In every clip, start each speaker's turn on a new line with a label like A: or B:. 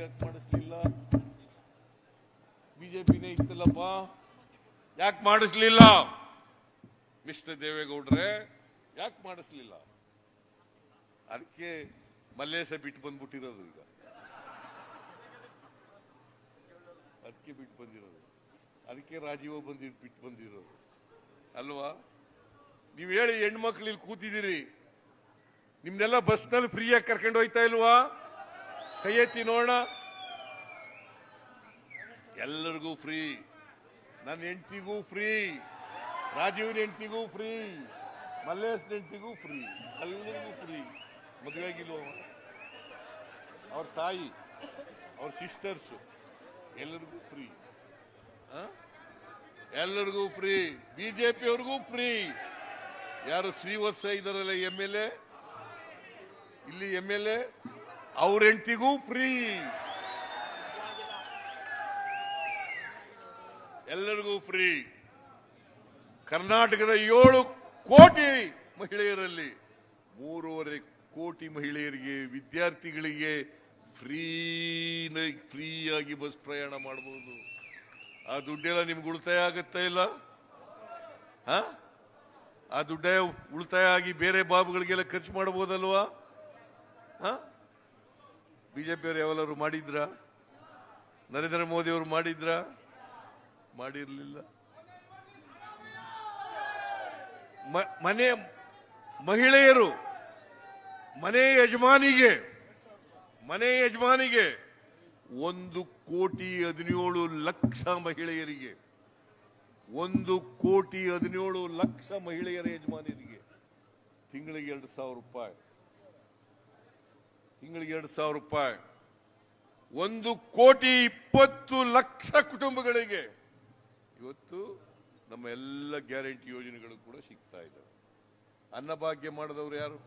A: ಯಾಕೆ ಮಾಡಿಸ್ಲಿಲ್ಲ? ಬಿಜೆಪಿನೇ ಇತ್ತಲ್ಲಪ್ಪ. ಯಾಕೆ ಮಾಡಿಸ್ಲಿಲ್ಲ? ಮಿಸ್ಟರ್ ದೇವೇಗೌಡ್ರೆ, ಯಾಕೆ ಮಾಡಿಸ್ಲಿಲ್ಲ? ಅದಕ್ಕೆ ಮಲ್ಲೇಶ ಬಿಟ್ಟು ಬಂದ್ಬಿಟ್ಟಿರೋದು ಈಗ. ಅದಕ್ಕೆ ಬಿಟ್ಟು ಬಂದಿರೋದು. ಅದಕ್ಕೆ ರಾಜೀವ ಬಂದಿ, ಬಿಟ್ಟು ಬಂದಿರೋದು. ಅಲ್ವಾ? ನೀವು ಹೇಳಿ ಹೆಣ್ಮಕ್ಳು ಇಲ್ಲಿ ಕೂತಿದ್ದೀರಿ. ನಿಮ್ನೆಲ್ಲ ಬಸ್ನಲ್ಲಿ ಫ್ರೀಯಾಗಿ ಕರ್ಕೊಂಡು ಹೋಯ್ತಾ ಇಲ್ವಾ? ಕೈ ಎತ್ತಿ ನೋಡೋಣ. ಎಲ್ಲರಿಗೂ ಫ್ರೀ. ನನ್ನ ಹೆಂಡತಿಗೂ ಫ್ರೀ. ರಾಜೀವ್ನ ಹೆಂಡತಿಗೂ ಫ್ರೀ. ಮಲ್ಲೇಶ್ ಹೆಂಡತಿಗೂ ಫ್ರೀ. ಎಲ್ಲರಿಗೂ ಫ್ರೀ. ಮದುವೆಗಿಲ್ವ ಅವ್ರ ತಾಯಿ, ಅವ್ರ ಸಿಸ್ಟರ್ಸ್ ಎಲ್ಲರಿಗೂ ಫ್ರೀ. ಎಲ್ಲರಿಗೂ ಫ್ರೀ. ಬಿಜೆಪಿ ಅವ್ರಿಗೂ ಫ್ರೀ. ಯಾರು ಶ್ರೀವತ್ಸ ಇದಾರಲ್ಲ ಎಂ ಎಲ್ ಎ? ಇಲ್ಲಿ ಎಂ ಎಲ್ ಎ? ಅವ್ರ ಹೆಂಡತಿಗೂ ಫ್ರೀ ಎಲ್ಲರಿಗೂ ಫ್ರೀ ಕರ್ನಾಟಕದ ಏಳು ಕೋಟಿ ಮಹಿಳೆಯರಲ್ಲಿ ಮೂರುವರೆ ಕೋಟಿ ಮಹಿಳೆಯರಿಗೆ ವಿದ್ಯಾರ್ಥಿಗಳಿಗೆ ಫ್ರೀ ಫ್ರೀಯಾಗಿ ಬಸ್ ಪ್ರಯಾಣ ಮಾಡಬಹುದು. ಆ ದುಡ್ಡೆಲ್ಲ ನಿಮ್ಗೆ ಉಳಿತಾಯ ಆಗುತ್ತಾ ಇಲ್ಲ? ಹ? ಆ ದುಡ್ಡ ಉಳಿತಾಯ ಆಗಿ ಬೇರೆ ಬಾಬುಗಳಿಗೆಲ್ಲ ಖರ್ಚು ಮಾಡಬಹುದಲ್ವಾ? ಬಿಜೆಪಿ ಅವರು ಯಾವಲ್ಲರೂ ಮಾಡಿದ್ರ? ನರೇಂದ್ರ ಮೋದಿ ಅವರು ಮಾಡಿದ್ರ? ಮಾಡಿರಲಿಲ್ಲ. ಮನೆ ಮಹಿಳೆಯರು, ಮನೆ ಯಜಮಾನಿಗೆ ಮನೆ ಯಜಮಾನಿಗೆ ಒಂದು ಕೋಟಿ ಹದಿನೇಳು ಲಕ್ಷ ಮಹಿಳೆಯರಿಗೆ, ಒಂದು ಕೋಟಿ ಹದಿನೇಳು ಲಕ್ಷ ಮಹಿಳೆಯರ ಯಜಮಾನಿಯರಿಗೆ ತಿಂಗಳಿಗೆ ಎರಡು ಸಾವಿರ ರೂಪಾಯಿ. ತಿಂಗಳಿಗೆ ಎರಡು ಸಾವಿರ ರೂಪಾಯಿ. ಒಂದು ಕೋಟಿ ಇಪ್ಪತ್ತು ಲಕ್ಷ ಕುಟುಂಬಗಳಿಗೆ ಇವತ್ತು ನಮ್ಮ ಎಲ್ಲ ಗ್ಯಾರಂಟಿ ಯೋಜನೆಗಳು ಕೂಡ ಸಿಗ್ತಾ ಇದ್ದಾವೆ. ಅನ್ನಭಾಗ್ಯ ಮಾಡಿದವರು ಯಾರು?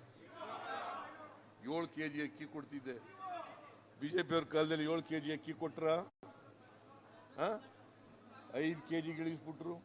A: ಏಳು ಕೆ ಜಿ ಅಕ್ಕಿ ಕೊಡ್ತಿದ್ದೆ. ಬಿಜೆಪಿ ಅವ್ರ ಕಾಲದಲ್ಲಿ ಏಳು ಕೆ ಜಿ ಅಕ್ಕಿ ಕೊಟ್ರ? ಐದು ಕೆ ಜಿ ಇಳಿಸ್ಬಿಟ್ರು